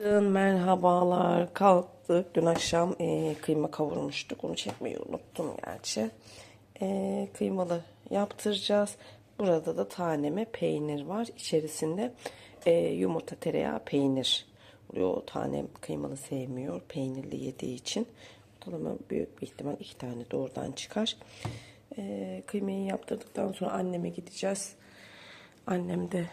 Merhabalar. Kalktık. Dün akşam e, kıyma kavurmuştuk. Onu çekmeyi unuttum gerçi. E, kıymalı yaptıracağız. Burada da taneme peynir var. İçerisinde e, yumurta, tereyağı, peynir. O tanem kıymalı sevmiyor. Peynirli yediği için. Ortalama büyük bir ihtimal iki tane de oradan çıkar. E, kıymayı yaptırdıktan sonra anneme gideceğiz. Annem de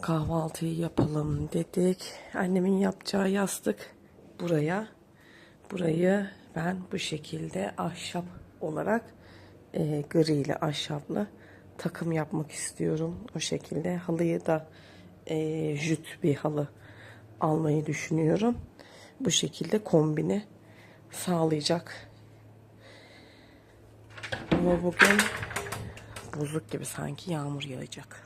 kahvaltıyı yapalım dedik. Annemin yapacağı yastık buraya. Burayı ben bu şekilde ahşap olarak e, gri ile ahşaplı takım yapmak istiyorum. O şekilde halıyı da e, jüt bir halı almayı düşünüyorum. Bu şekilde kombini sağlayacak. Ama bugün buzluk gibi sanki yağmur yağacak.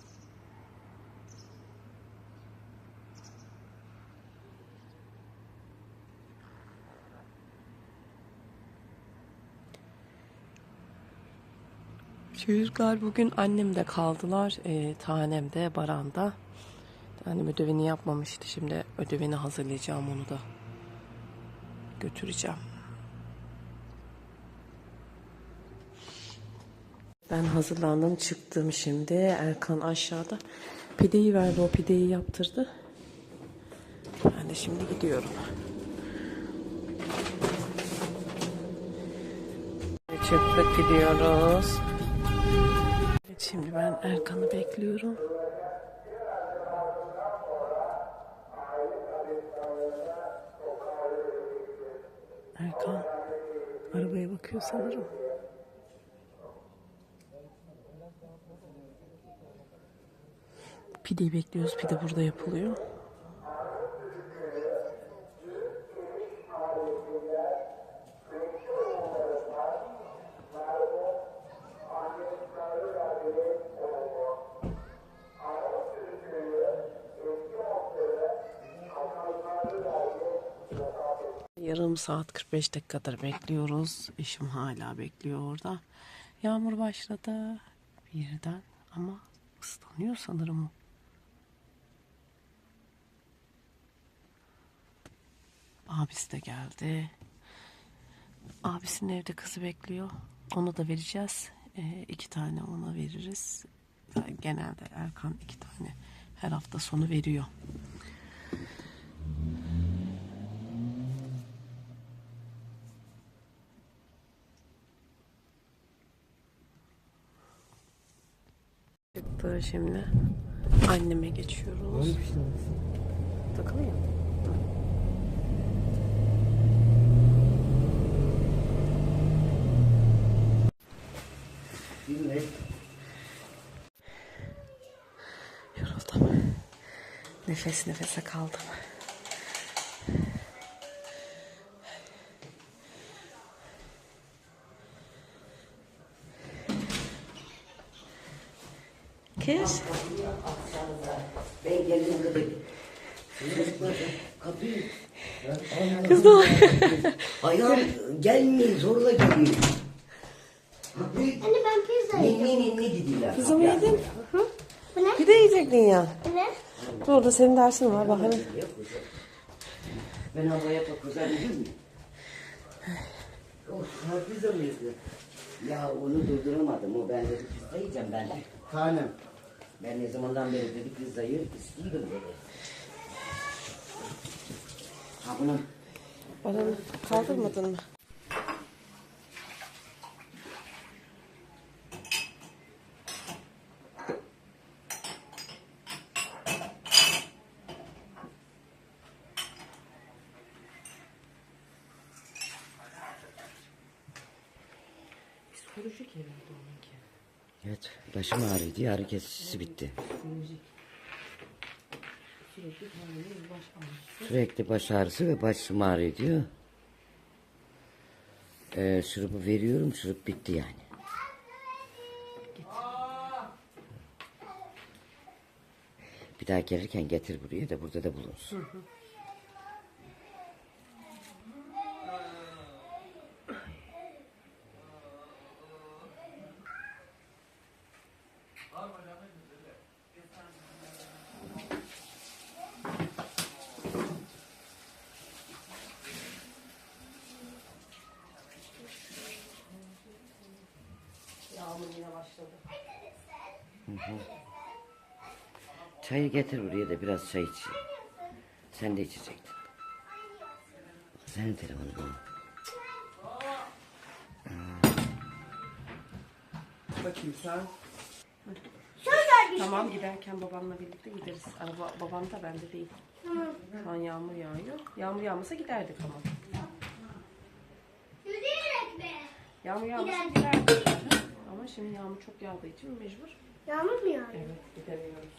Çocuklar bugün annemde kaldılar. Ee, tanem de Baran'da. Annem ödevini yapmamıştı. Şimdi ödevini hazırlayacağım onu da götüreceğim. Ben hazırlandım çıktım şimdi. Erkan aşağıda. Pideyi verdi o pideyi yaptırdı. Ben de şimdi gidiyorum. Çıktık gidiyoruz. Şimdi ben Erkan'ı bekliyorum. Erkan arabaya bakıyor sanırım. Pideyi bekliyoruz. Pide burada yapılıyor. Yarım saat 45 dakikadır bekliyoruz. Eşim hala bekliyor orada. Yağmur başladı birden ama ıslanıyor sanırım. Abisi de geldi. Abisinin evde kızı bekliyor. Onu da vereceğiz. Ee, iki tane ona veririz. Genelde Erkan iki tane her hafta sonu veriyor. Çıktı şimdi. Anneme geçiyoruz. Takılayım. Yoruldum. Nefes nefese kaldım. Kız. Ben geldim dedim. Kapıyı. Kız da Ayağım gelmiyor zorla geliyor. Kapıyı. Anne ben pizza yedim. Ninni ninni dediler. Kızım Kapıyı yedin. Bu ne? Bir de yiyecektin ya. Ne? Dur da senin dersin var bak hani. Ben havaya pakuzar dedim mi? Of pizza mıydı? Ya onu durduramadım. O ben dedi pizza yiyeceğim ben de. Tanem. Ben ne zamandan beri dedi pizzayı istiyorum dedi. Ha bunu Bana kaldırmadın mı? Psikolojik herhalde onunki. Evet, ağrıyordu. Ağrı kesicisi bitti. Sürekli baş ağrısı. Ve başım ağrıyor diyor. Ee, şurubu veriyorum, şurup bitti yani. Bir daha gelirken getir buraya da burada da bulunsun. Çayı getir buraya da biraz çay iç. Sen de içecektin. Senin telefonun bu. Bakayım sen. Tamam giderken babamla birlikte gideriz. Araba babam da bende değil. Şu an yağmur yağıyor. Yağmur yağmasa giderdik ama. Yürüyerek mi? Yağmur yağmasa giderdik. Ama şimdi yağmur çok yağdığı için mecbur. Yağmur mu yağıyor? Evet gidemiyoruz.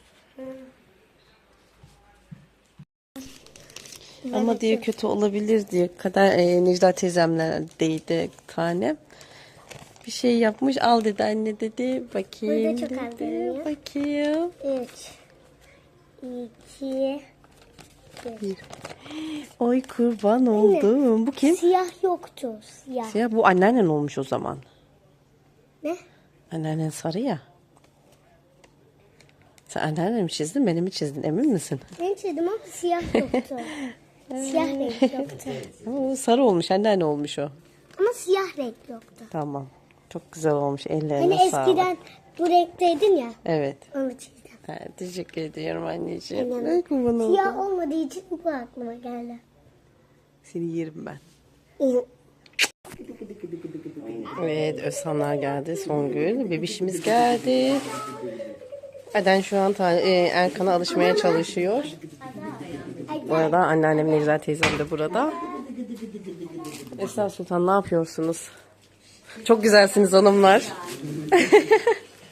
Ama diye kötü olabilir diye kadar e, Necla teyzemlerdeydi tane. Bir şey yapmış al dedi anne dedi. Bakayım Burada çok az dedi. görünüyor. Bakayım. Üç. İki. Bir. Oy kurban oldum. Bu kim? Siyah yoktu. Siyah. Ya bu anneannen olmuş o zaman. Ne? Anneannen sarı ya. Sen anneannemi çizdin beni mi çizdin emin misin? Ben çizdim ama siyah yoktu. siyah renk yoktu. Ama o sarı olmuş anneanne olmuş o. Ama siyah renk yoktu. Tamam. Çok güzel olmuş ellerine Hani sağlık. eskiden bu renkteydin ya. Evet. Onu çizdim. Ha, teşekkür ediyorum anneciğim. Aynen. Ay kurban oldum. Siyah olmadığı için bu aklıma geldi. Seni yerim ben. Evet Özhanlar geldi. Songül. Bebişimiz geldi. Eden şu an e, Erkan'a alışmaya çalışıyor. Bu arada anneannem Necla teyzem de burada. Esra Sultan ne yapıyorsunuz? Çok güzelsiniz hanımlar.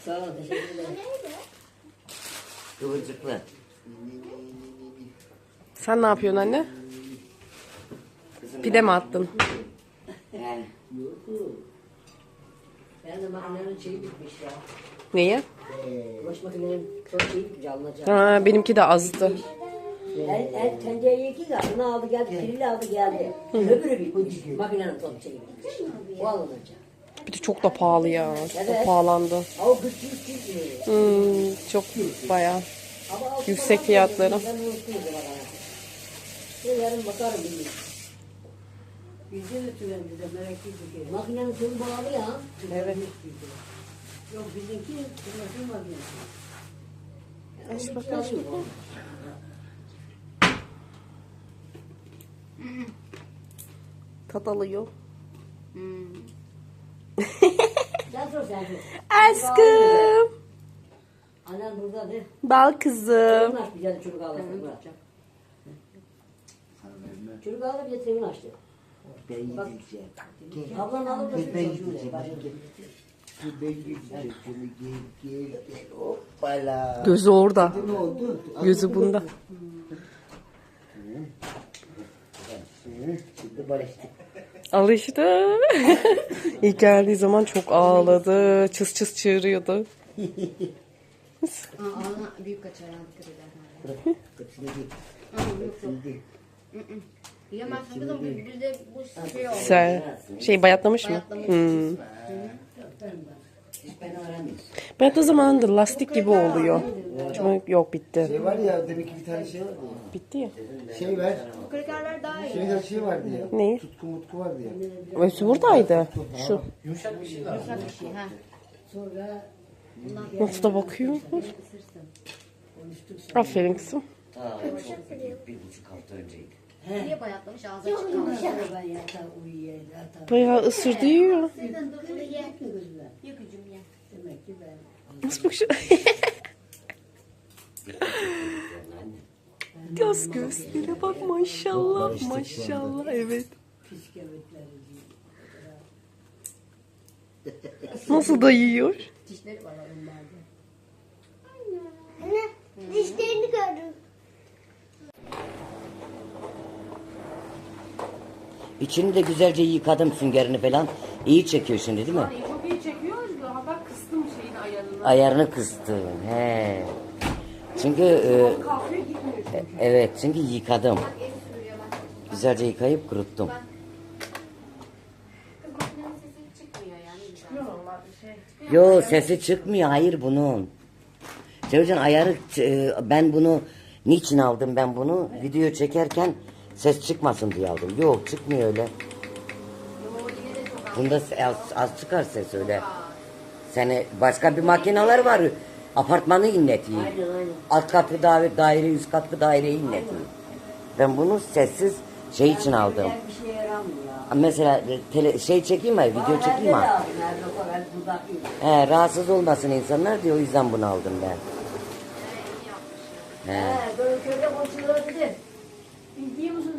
Sağ ol, teşekkürler. Kıvırcıklı. Sen ne yapıyorsun anne? Pide mi attın? Yani Ben de makinenin şeyi bitmiş ya. Neyi? Bulaşık makinenin çok. Ha, benimki de azdı. El, el tencereye iki de bunu aldı geldi, kirli aldı geldi. Öbürü bitmiş. Makinenin çok şeyi bitmiş. O alınacak. Bir de çok da pahalı ya. Çok da pahalandı. Ama güçlü çıkmıyor. Hmm, çok bayağı. Ama altı Yüksek falan fiyatları. Ben unuttum o kadar. Ben yarın bakarım bir gün. Bizde de tüven bize merak ettik. Makinenin tüm bağlı ya. Evet. Yok bizimki makinesi. Aç bakalım. aç bakalım. Tat alıyor. Sor. Aşkım. Annen burada ne? Bal kızım. Çocuk bir tane çocuk ağlasın bırakacak. Çocuk ağla bir de sevin açtı. ben yiyeceğim. Ablan alır da Ben şu ben çocuğu Ben yiyeceğim. Şunu gel gel gel. Hoppala. Gözü orada. Ne oldu? Gözü bunda. Şimdi barıştık. Alıştı. İlk geldiği zaman çok ağladı. Çıs çıs çığırıyordu. Ağına büyük kaçar dikkat eder. Hepsini gel. Yiyemezsin kızım biz- bizde bu şey şey bayatlamış mı? Hmm. Beni aramayız. Bayatlı zamanında lastik gibi oluyor. Çünkü yok bitti. Şey var ya demek ki bir tane şey vardı ya. Bitti ya. Şey var. Bu krakerler daha iyi. Şey şey vardı ya. Neyi? Tutku mutku vardı ya. Ötü buradaydı. Şu. Yumuşak bir şey ha. Nasıl da bakıyor. Aferin kızım. Ta bir buçuk hafta önceydi. Niye bayatlamış. Ben uyuyayım yatar. Bayağı ısırdı yiyor. Ye gözüme. Ye gücüm ye. Demek ki ben. Nasıl bakıyor? Göz gözlere bak maşallah maşallah evet. Pis kemikleri Nasıl da yiyor? Dişleri var önlerde. Anne dişlerini gördüm. İçini de güzelce yıkadım süngerini falan. İyi çekiyor şimdi değil mi? Çok iyi çekiyor. Hatta kıstım şeyin ayarını. Ayarını kıstın. He. Çünkü e, gitmiyor. evet çünkü yıkadım. Güzelce yıkayıp kuruttum. Yani. şey. Yo sesi çıkmıyor hayır bunun. Sevcan ayarı e, ben bunu niçin aldım ben bunu video çekerken ses çıkmasın diye aldım. Yok çıkmıyor öyle. Bunda az, az çıkar ses öyle. Seni başka bir makineler var. Apartmanı inletiyor. Alt katlı daire, daire üst katlı daire inletiyor. Ben bunu sessiz şey için aldım. Mesela tele, şey çekeyim mi? Video çekeyim mi? He, rahatsız olmasın insanlar diye o yüzden bunu aldım ben. He. He, böyle köyde komşulara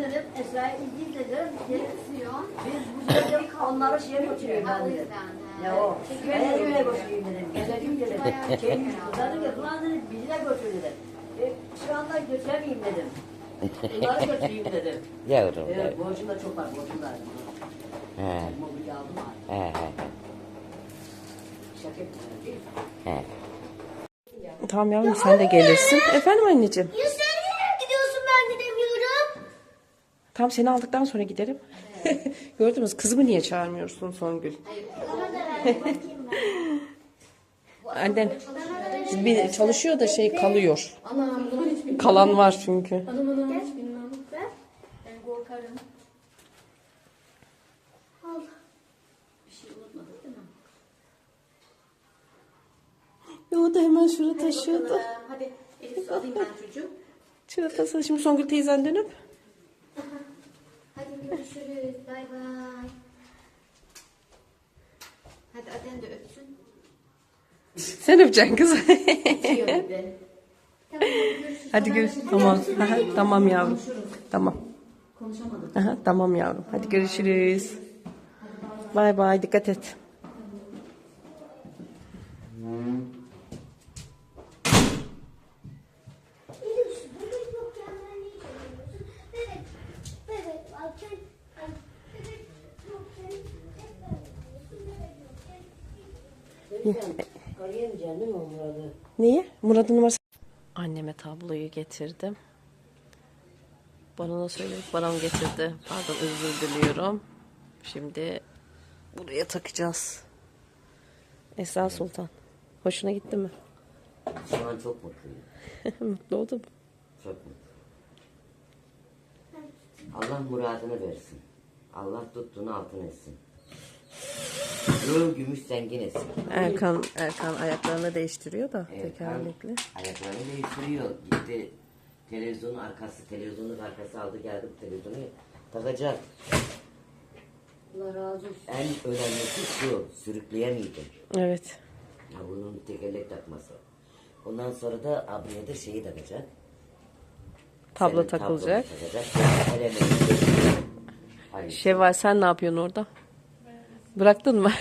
dedim. İlgiyi musun dedim. Dedim. Biz bu sene onları şeye götürüyoruz ben dedim. Ne o? Ben de öyle götüreyim dedim. Getireyim dedim. Şeymiş kızardı ya. Ulan dedim bizi de götür dedim. E, şu anda götüremeyeyim dedim. Bunları götüreyim dedim. Yavrum. Evet, borcum da çok var, borcum da. He. Mobilya aldım abi. He he Şaka etmiyorum değil mi? he. Tamam yavrum sen de gelirsin. Efendim anneciğim. Ya sen nereye gidiyorsun ben gidemiyorum. Tam seni aldıktan sonra giderim. Gördünüz kızımı niye çağırmıyorsun Songül? Bana da ver bakayım ben. Annen bir çalışıyor da şey kalıyor. Kalan var çünkü. Ya o da hemen şurada taşıyordu. Hadi Elif alayım ben çocuğu. Şurada taşıyordu. Şimdi Songül teyzen dönüp. Görüşürüz. Bay bay. Hadi Aden de öpsün. Sen öpeceksin kız. Ben. Hadi görüşürüz. Tamam. Aha, tamam yavrum. Tamam. Konuşamadım. Aha, tamam yavrum. Hadi görüşürüz. Bay bay. Dikkat et. Murat'ın numarası. Anneme tabloyu getirdim. Bana da söyledi. Bana mı getirdi? Pardon özür diliyorum. Şimdi buraya takacağız. Esra Sultan. Hoşuna gitti mi? Şu an çok mutluyum. Mutlu oldum. Çok mutlu. Allah muradını versin. Allah tuttuğunu altın etsin. Gül gümüş zengin etsin. Erkan Erkan ayaklarını değiştiriyor da Evet, tekerlekli. Ayaklarını değiştiriyor. Gitti televizyonun arkası, televizyonun arkası aldı geldi bu televizyonu takacak. Allah razı olsun. En önemlisi şu, sürükleyemeydim. Evet. Ya bunun tekerlek takması. Ondan sonra da abiye de şeyi takacak. Tablo Senin takılacak. tablonu takacak. Şevval sen ne yapıyorsun orada? Bıraktın mı?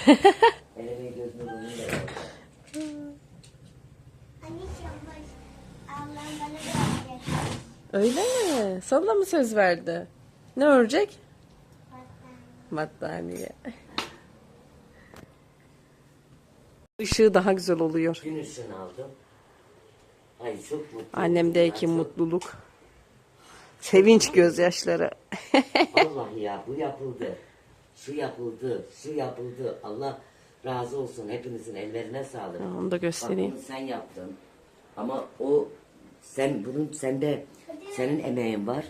Öyle mi? Sabla mı söz verdi? Ne örecek? Battaniye. Işığı daha güzel oluyor. Gün ışığını aldım. Ay çok mutluyum. Annemdeki Ben çok- mutluluk. Sevinç gözyaşları. Vallahi ya bu yapıldı. Şu yapıldı, şu yapıldı. Allah razı olsun hepinizin ellerine sağlık. Onu da göstereyim. Bak bunu sen yaptın. Ama o sen bunun sende senin emeğin var.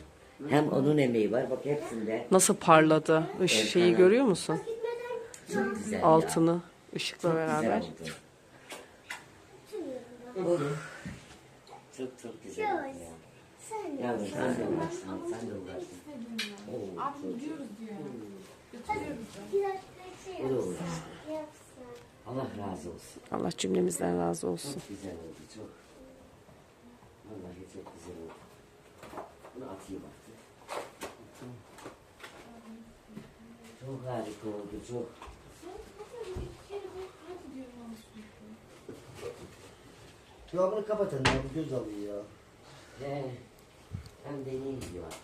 Hem onun emeği var. Bak hepsinde. Nasıl parladı. Iş şeyi görüyor musun? Çok güzel ya. Altını ışıkla Çok beraber. Oh. Çok çok güzel ya. Sen Yavrum sen de uğraştın, sen de uğraştın. Oo, çok güzel. O da uğraştı. yapsın. Allah razı olsun. Allah cümlemizden razı olsun. Çok güzel oldu çok. Vallahi çok güzel oldu. Bunu atayım artık. Çok harika oldu çok. Ya bunu kapatın ya bu göz alıyor ya. He. Hem de iyi gidiyor artık.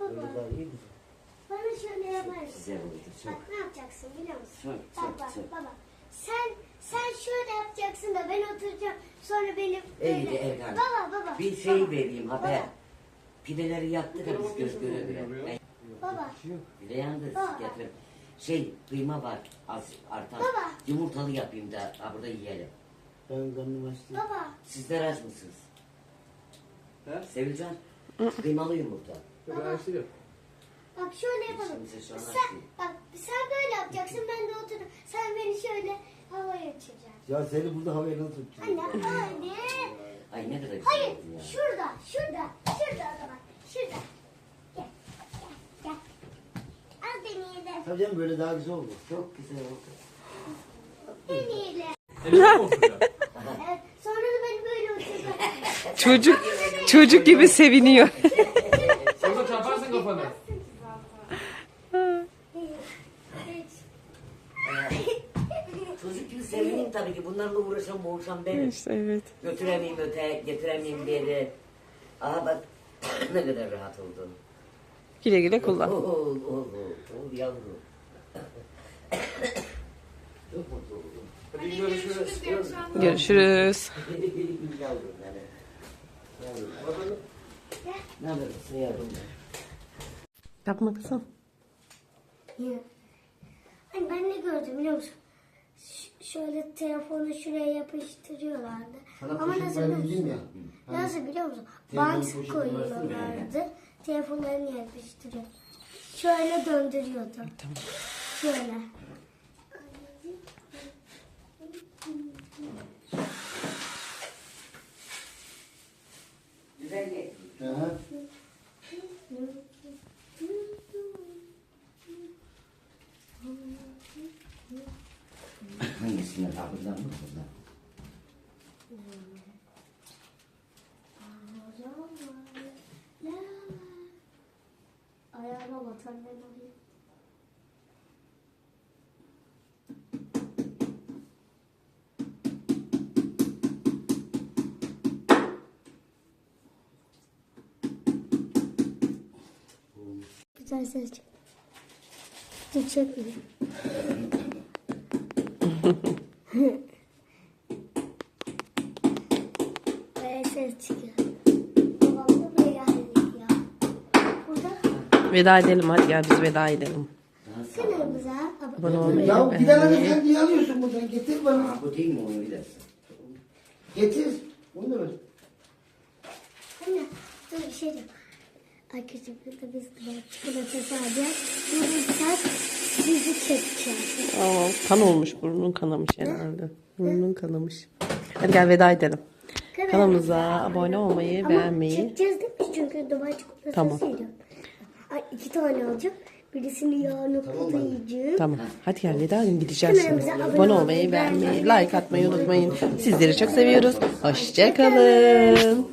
Böyle daha iyi mi? Bana şöyle. Güzel oldu çok. Bak ne yapacaksın biliyor musun? Çok Bak çok bak çok. baba. Sen sen şöyle yapacaksın da ben oturacağım. Sonra benim de Erkan. Baba baba. Bir şey baba, vereyim haber. Baba. Pideleri yaktık da biz göz göre göre. Baba. yandı Baba. getir. Şey kıyma var az artan. Baba. Yumurtalı yapayım da ha, burada yiyelim. Ben karnım açtı. Baba. Sizler aç mısınız? He? Sevilcan kıymalı yumurta. Ben açtı yok. Bak şöyle yapalım. Şimdi Sen açayım. bak sen böyle yapacaksın ben de oturdum. Sen beni şöyle havaya uçuracaksın. Ya seni burada havaya nasıl tutacağım? Anne hadi. Ay ne kadar güzel Hayır oldu ya. şurada şurada şurada o zaman şurada. Gel gel gel. Al deneyelim. Tabii canım böyle daha güzel olur. Çok güzel oldu. Deneyelim. Elini oturacak. Evet, sonra da beni böyle oturtacak. Çocuk çocuk gibi seviniyor. Yoksa çarparsın kafanı. Çocuk gibi sevineyim tabii ki. Bunlarla boğuşan benim. işte evet. Götüremeyeyim öte, getiremeyeyim bir yere. Aha bak ne kadar rahat oldu. Güle güle kullan. Ol, ol, ol, ol yavrum. Çok mutlu oldum. Hadi görüşürüz. Görüşürüz. yavrum yani. Yavrum. Ne yapıyorsun yavrum? Yapma kızım. Yine. Hani ben ne gördüm biliyor musun? Şöyle telefonu şuraya yapıştırıyorlardı. Sana Ama nasıl biliyor musun? ya. Nasıl biliyor musun? Bant koyuyorlardı. Telefonlarını yapıştırıyor. Şöyle döndürüyordu. Şöyle. Güzel değil. Aha. Buradan mı? Buradan. Ayağıma batar ben. Güzel ses çık. Dur Veda edelim hadi gel biz veda edelim. kanalımıza abone olmayı, Ya bir tane de beğenmeyi. sen niye alıyorsun buradan? Getir bana. Ha bu değil mi onu bilirsin. Getir. Bunu da ver. Anne dur bir şey diyeyim. Arkadaşlar burada biz de çikolata sadece yürürken sizi çekeceğiz. Aa, kan olmuş burnun kanamış herhalde. Burnun kanamış. Hadi gel veda edelim. Kanalımıza abone olmayı, Ama beğenmeyi. çekeceğiz değil mi? Çünkü Dubai çikolatası Tamam. yiyorum. Ay iki tane alacağım. Birisini yarın okulda yiyeceğim. Tamam. Hadi gel veda edelim gideceğiz şimdi. Abone olmayı, beğenmeyi, like atmayı unutmayın. Sizleri çok seviyoruz. Hoşçakalın.